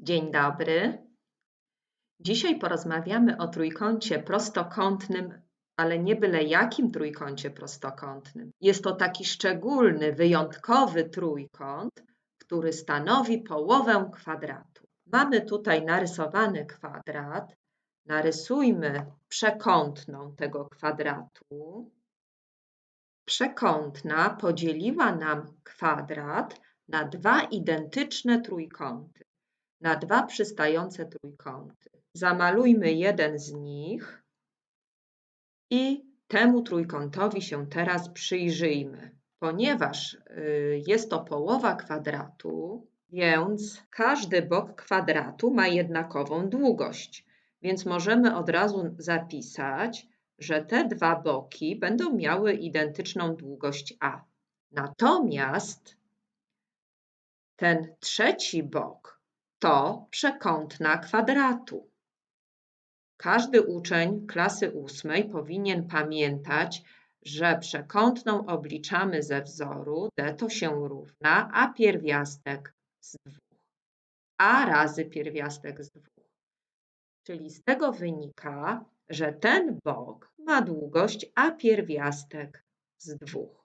Dzień dobry. Dzisiaj porozmawiamy o trójkącie prostokątnym, ale nie byle jakim trójkącie prostokątnym. Jest to taki szczególny, wyjątkowy trójkąt, który stanowi połowę kwadratu. Mamy tutaj narysowany kwadrat. Narysujmy przekątną tego kwadratu. Przekątna podzieliła nam kwadrat na dwa identyczne trójkąty, na dwa przystające trójkąty. Zamalujmy jeden z nich i temu trójkątowi się teraz przyjrzyjmy. Ponieważ y, jest to połowa kwadratu, więc każdy bok kwadratu ma jednakową długość. Więc możemy od razu zapisać, że te dwa boki będą miały identyczną długość a. Natomiast ten trzeci bok to przekątna kwadratu. Każdy uczeń klasy ósmej powinien pamiętać, że przekątną obliczamy ze wzoru d to się równa a pierwiastek z dwóch. a razy pierwiastek z dwóch. Czyli z tego wynika, że ten bok ma długość a pierwiastek z dwóch.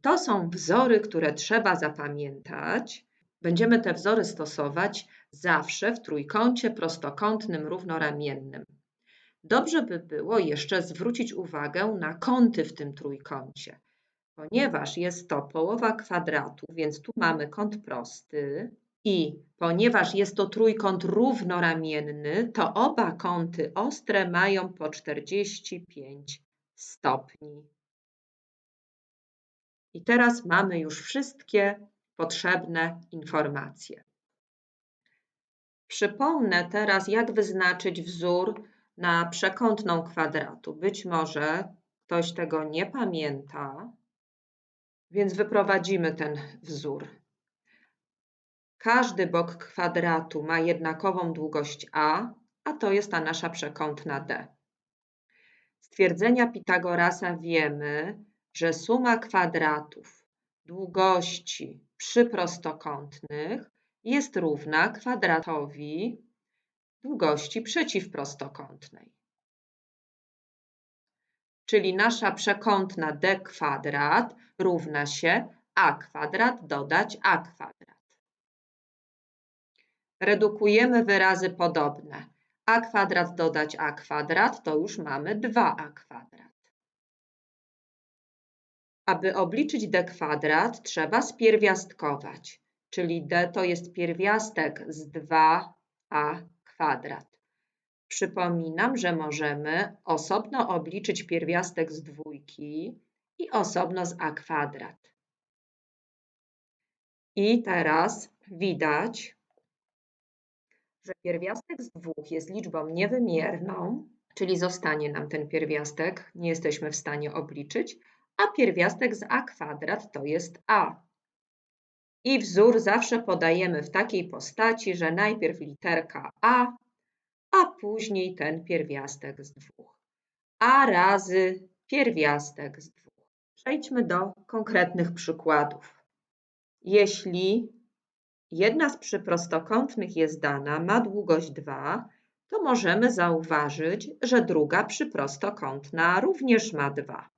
To są wzory, które trzeba zapamiętać. Będziemy te wzory stosować zawsze w trójkącie prostokątnym równoramiennym. Dobrze by było jeszcze zwrócić uwagę na kąty w tym trójkącie, ponieważ jest to połowa kwadratu, więc tu mamy kąt prosty i ponieważ jest to trójkąt równoramienny, to oba kąty ostre mają po 45 stopni. I teraz mamy już wszystkie potrzebne informacje. Przypomnę teraz, jak wyznaczyć wzór na przekątną kwadratu. Być może ktoś tego nie pamięta, więc wyprowadzimy ten wzór. Każdy bok kwadratu ma jednakową długość a, a to jest ta nasza przekątna d. Z twierdzenia Pitagorasa wiemy, że suma kwadratów długości przyprostokątnych jest równa kwadratowi długości przeciwprostokątnej. Czyli nasza przekątna d kwadrat równa się a kwadrat dodać a kwadrat. Redukujemy wyrazy podobne. a kwadrat dodać a kwadrat to już mamy 2a kwadrat. Aby obliczyć d kwadrat, trzeba spierwiastkować, czyli d to jest pierwiastek z 2a kwadrat. Przypominam, że możemy osobno obliczyć pierwiastek z dwójki i osobno z a kwadrat. I teraz widać, że pierwiastek z dwóch jest liczbą niewymierną, czyli zostanie nam ten pierwiastek, nie jesteśmy w stanie obliczyć, a pierwiastek z a kwadrat to jest a. I wzór zawsze podajemy w takiej postaci, że najpierw literka a, a później ten pierwiastek z dwóch. a razy pierwiastek z dwóch. Przejdźmy do konkretnych przykładów. Jeśli jedna z przyprostokątnych jest dana, ma długość 2, to możemy zauważyć, że druga przyprostokątna również ma 2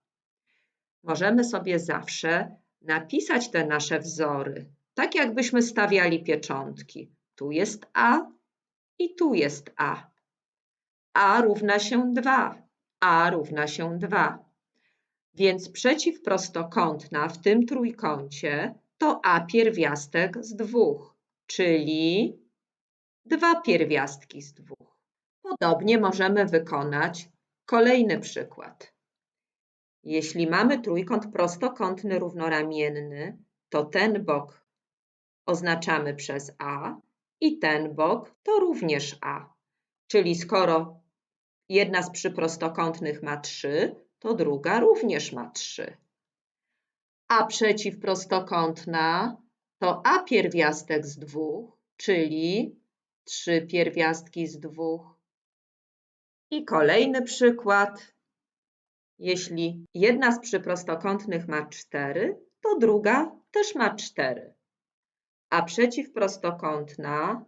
możemy sobie zawsze napisać te nasze wzory, tak jakbyśmy stawiali pieczątki. Tu jest A i tu jest A. A równa się 2, A równa się 2. Więc przeciwprostokątna w tym trójkącie to A pierwiastek z dwóch, czyli dwa pierwiastki z dwóch. Podobnie możemy wykonać kolejny przykład. Jeśli mamy trójkąt prostokątny równoramienny, to ten bok oznaczamy przez A i ten bok to również A. Czyli skoro jedna z przyprostokątnych ma 3, to druga również ma 3. A przeciwprostokątna to A pierwiastek z dwóch, czyli 3 pierwiastki z dwóch. I kolejny przykład. Jeśli jedna z przyprostokątnych ma 4, to druga też ma 4. a przeciwprostokątna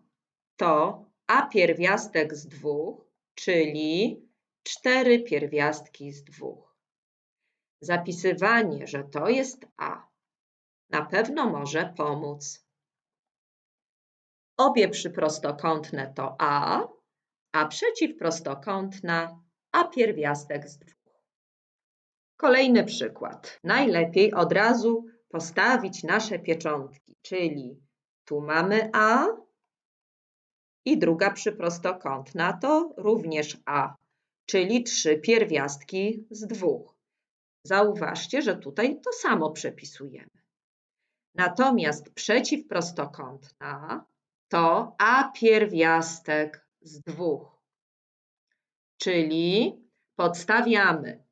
to a pierwiastek z dwóch, czyli cztery pierwiastki z dwóch. Zapisywanie, że to jest a, na pewno może pomóc. Obie przyprostokątne to a, a przeciwprostokątna a pierwiastek z dwóch. Kolejny przykład. Najlepiej od razu postawić nasze pieczątki, czyli tu mamy a i druga przyprostokątna to również a, czyli trzy pierwiastki z dwóch. Zauważcie, że tutaj to samo przepisujemy. Natomiast przeciwprostokątna to a pierwiastek z dwóch. Czyli podstawiamy.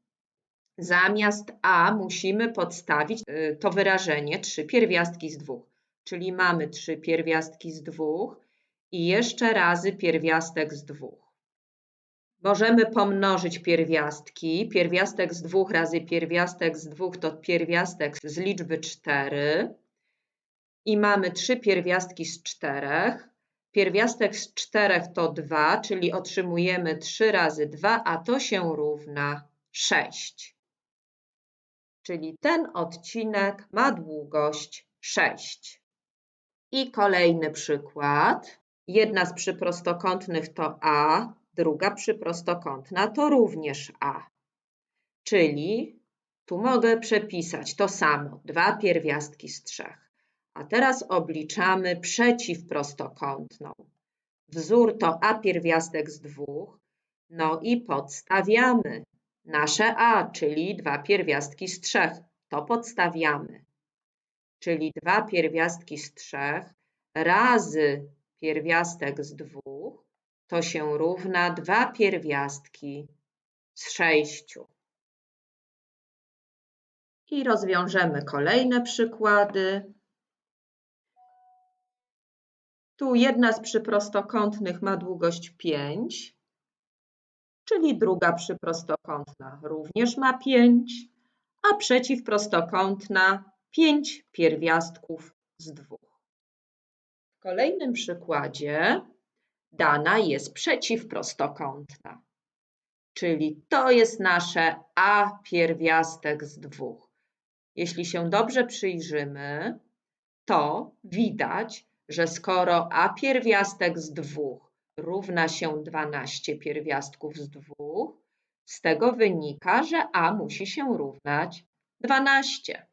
Zamiast a musimy podstawić y, to wyrażenie trzy pierwiastki z dwóch. Czyli mamy trzy pierwiastki z dwóch i jeszcze razy pierwiastek z dwóch. Możemy pomnożyć pierwiastki. Pierwiastek z dwóch razy pierwiastek z dwóch to pierwiastek z liczby 4. I mamy trzy pierwiastki z czterech. Pierwiastek z czterech to 2, czyli otrzymujemy 3 razy 2, a to się równa 6. Czyli ten odcinek ma długość 6. I kolejny przykład. Jedna z przyprostokątnych to A, druga przyprostokątna to również A. Czyli tu mogę przepisać to samo, dwa pierwiastki z trzech. A teraz obliczamy przeciwprostokątną. Wzór to a pierwiastek z dwóch, no i podstawiamy nasze a, czyli dwa pierwiastki z trzech. To podstawiamy. Czyli dwa pierwiastki z trzech razy pierwiastek z dwóch to się równa dwa pierwiastki z sześciu. I rozwiążemy kolejne przykłady. Tu jedna z przyprostokątnych ma długość 5, czyli druga przyprostokątna również ma 5, a przeciwprostokątna 5 pierwiastków z dwóch. W kolejnym przykładzie dana jest przeciwprostokątna, czyli to jest nasze a pierwiastek z dwóch. Jeśli się dobrze przyjrzymy, to widać, że skoro a pierwiastek z dwóch równa się 12 pierwiastków z dwóch, z tego wynika, że a musi się równać 12.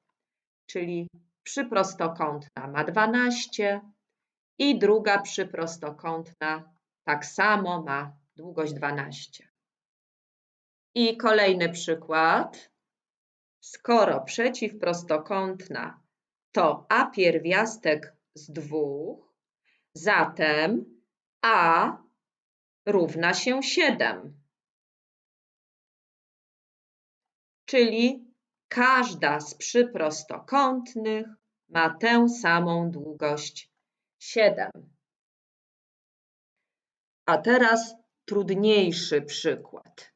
Czyli przyprostokątna ma 12 i druga przyprostokątna tak samo ma długość 12. I kolejny przykład. Skoro przeciwprostokątna to a pierwiastek z dwóch, zatem a równa się 7. Czyli każda z przyprostokątnych ma tę samą długość 7. A teraz trudniejszy przykład.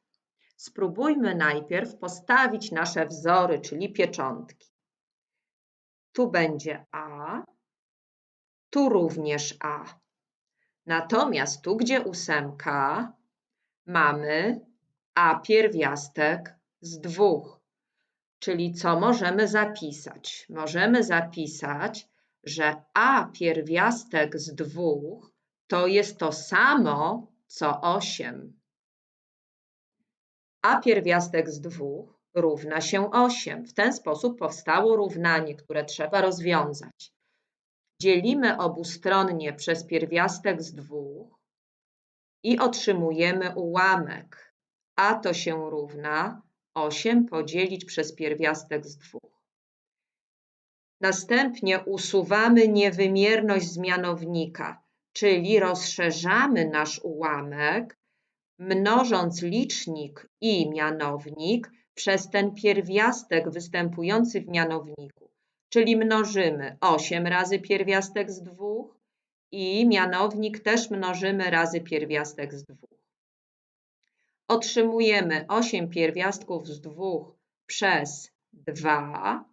Spróbujmy najpierw postawić nasze wzory, czyli pieczątki. Tu będzie A, tu również A. Natomiast tu, gdzie ósemka, mamy A pierwiastek z dwóch. Czyli co możemy zapisać? Możemy zapisać, że A pierwiastek z dwóch to jest to samo, co 8. A pierwiastek z dwóch równa się 8. W ten sposób powstało równanie, które trzeba rozwiązać. Dzielimy obustronnie przez pierwiastek z dwóch i otrzymujemy ułamek. A to się równa 8 podzielić przez pierwiastek z dwóch. Następnie usuwamy niewymierność zmianownika, czyli rozszerzamy nasz ułamek, mnożąc licznik i mianownik przez ten pierwiastek występujący w mianowniku. Czyli mnożymy 8 razy pierwiastek z 2 i mianownik też mnożymy razy pierwiastek z 2. Otrzymujemy 8 pierwiastków z 2 przez 2,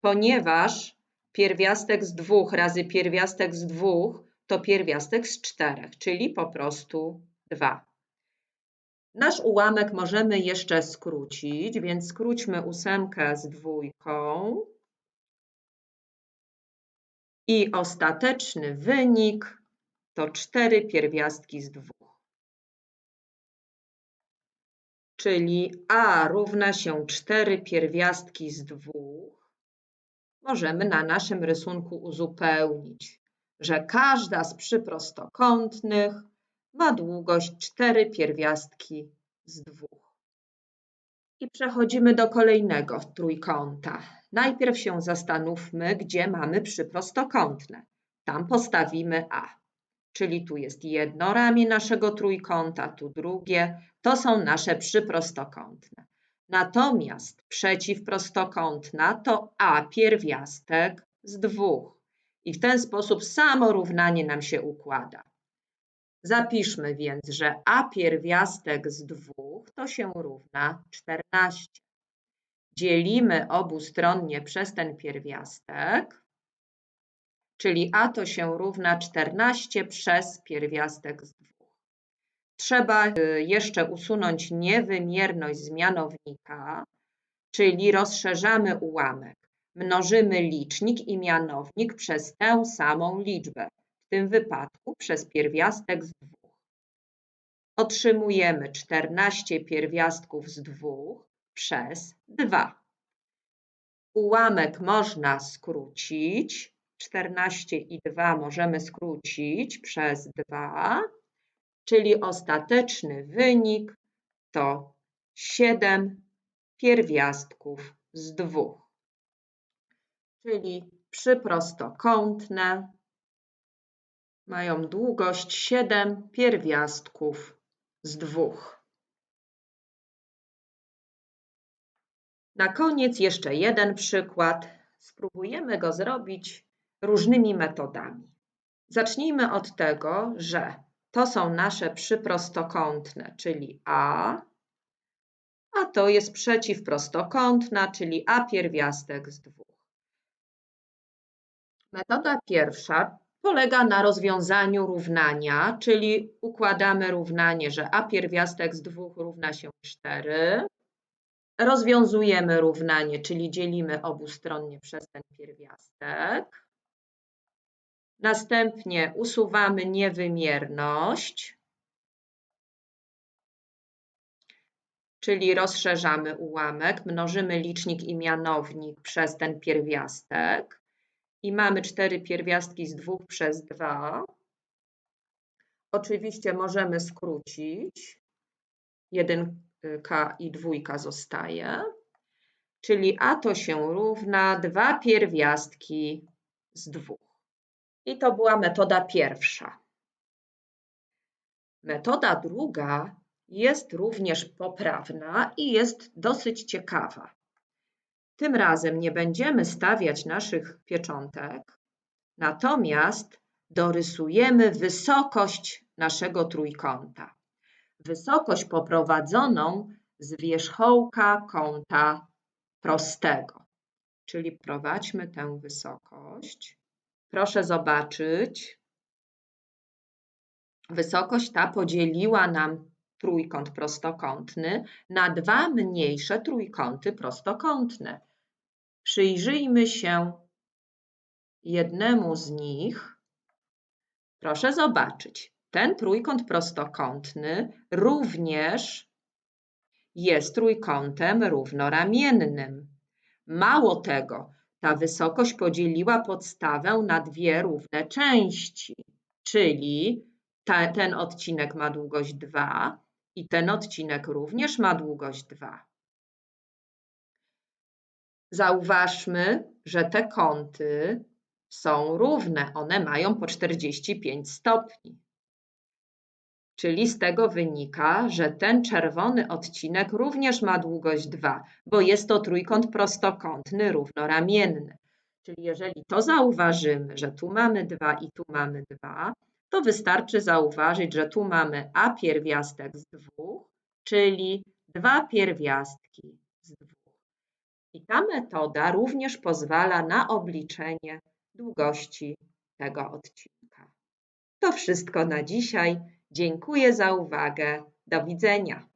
ponieważ pierwiastek z dwóch razy pierwiastek z dwóch to pierwiastek z czterech, czyli po prostu 2. Nasz ułamek możemy jeszcze skrócić, więc skróćmy ósemkę z dwójką. I ostateczny wynik to 4 pierwiastki z 2. Czyli a równa się 4 pierwiastki z 2. Możemy na naszym rysunku uzupełnić, że każda z przyprostokątnych ma długość 4 pierwiastki z 2. I przechodzimy do kolejnego trójkąta. Najpierw się zastanówmy, gdzie mamy przyprostokątne. Tam postawimy A. Czyli tu jest jedno ramię naszego trójkąta, tu drugie. To są nasze przyprostokątne. Natomiast przeciwprostokątna to A pierwiastek z dwóch. I w ten sposób samo równanie nam się układa. Zapiszmy więc, że a pierwiastek z dwóch to się równa 14. Dzielimy obustronnie przez ten pierwiastek, czyli a to się równa 14 przez pierwiastek z dwóch. Trzeba y, jeszcze usunąć niewymierność z mianownika, czyli rozszerzamy ułamek. Mnożymy licznik i mianownik przez tę samą liczbę w tym wypadku przez pierwiastek z dwóch. Otrzymujemy 14 pierwiastków z dwóch przez 2. Ułamek można skrócić. 14 i 2 możemy skrócić przez 2, czyli ostateczny wynik to 7 pierwiastków z dwóch. Czyli przyprostokątne mają długość 7 pierwiastków z dwóch. Na koniec jeszcze jeden przykład. Spróbujemy go zrobić różnymi metodami. Zacznijmy od tego, że to są nasze przyprostokątne, czyli A, a to jest przeciwprostokątna, czyli A pierwiastek z dwóch. Metoda pierwsza polega na rozwiązaniu równania, czyli układamy równanie, że a pierwiastek z 2 równa się 4. Rozwiązujemy równanie, czyli dzielimy obustronnie przez ten pierwiastek. Następnie usuwamy niewymierność, czyli rozszerzamy ułamek, mnożymy licznik i mianownik przez ten pierwiastek i mamy cztery pierwiastki z 2 przez 2. Oczywiście możemy skrócić. 1k i dwójka zostaje. Czyli a to się równa 2 pierwiastki z 2. I to była metoda pierwsza. Metoda druga jest również poprawna i jest dosyć ciekawa. Tym razem nie będziemy stawiać naszych pieczątek, natomiast dorysujemy wysokość naszego trójkąta. Wysokość poprowadzoną z wierzchołka kąta prostego. Czyli prowadźmy tę wysokość. Proszę zobaczyć. Wysokość ta podzieliła nam trójkąt prostokątny na dwa mniejsze trójkąty prostokątne. Przyjrzyjmy się jednemu z nich. Proszę zobaczyć, ten trójkąt prostokątny również jest trójkątem równoramiennym. Mało tego, ta wysokość podzieliła podstawę na dwie równe części, czyli ten odcinek ma długość 2 i ten odcinek również ma długość 2. Zauważmy, że te kąty są równe. One mają po 45 stopni. Czyli z tego wynika, że ten czerwony odcinek również ma długość 2, bo jest to trójkąt prostokątny równoramienny. Czyli jeżeli to zauważymy, że tu mamy 2 i tu mamy 2, to wystarczy zauważyć, że tu mamy a pierwiastek z dwóch, czyli dwa pierwiastki z dwóch. I ta metoda również pozwala na obliczenie długości tego odcinka. To wszystko na dzisiaj. Dziękuję za uwagę. Do widzenia.